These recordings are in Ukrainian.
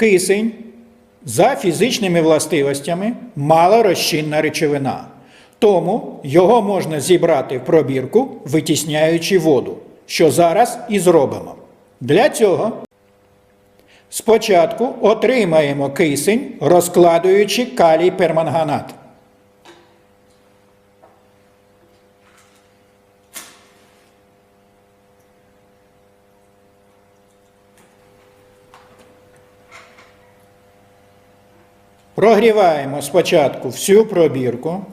Кисень за фізичними властивостями малорозчинна речовина. Тому його можна зібрати в пробірку, витісняючи воду, що зараз і зробимо. Для цього спочатку отримаємо кисень, розкладуючи калій перманганат. Прогріваємо спочатку всю пробірку.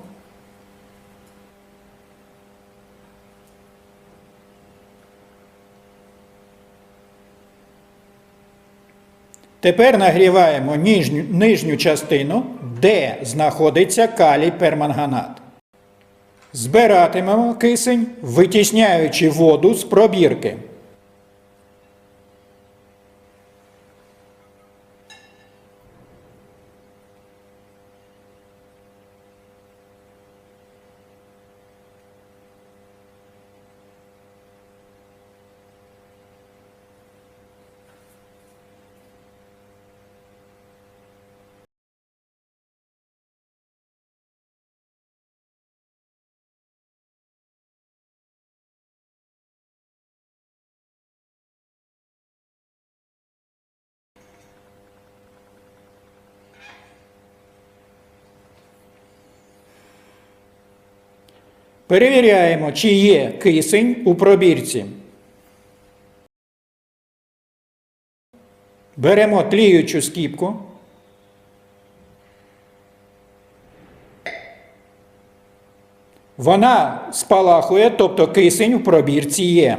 Тепер нагріваємо нижню, нижню частину, де знаходиться калій перманганат. Збиратимемо кисень, витісняючи воду з пробірки. Перевіряємо, чи є кисень у пробірці. Беремо тліючу скіпку. Вона спалахує, тобто кисень у пробірці є.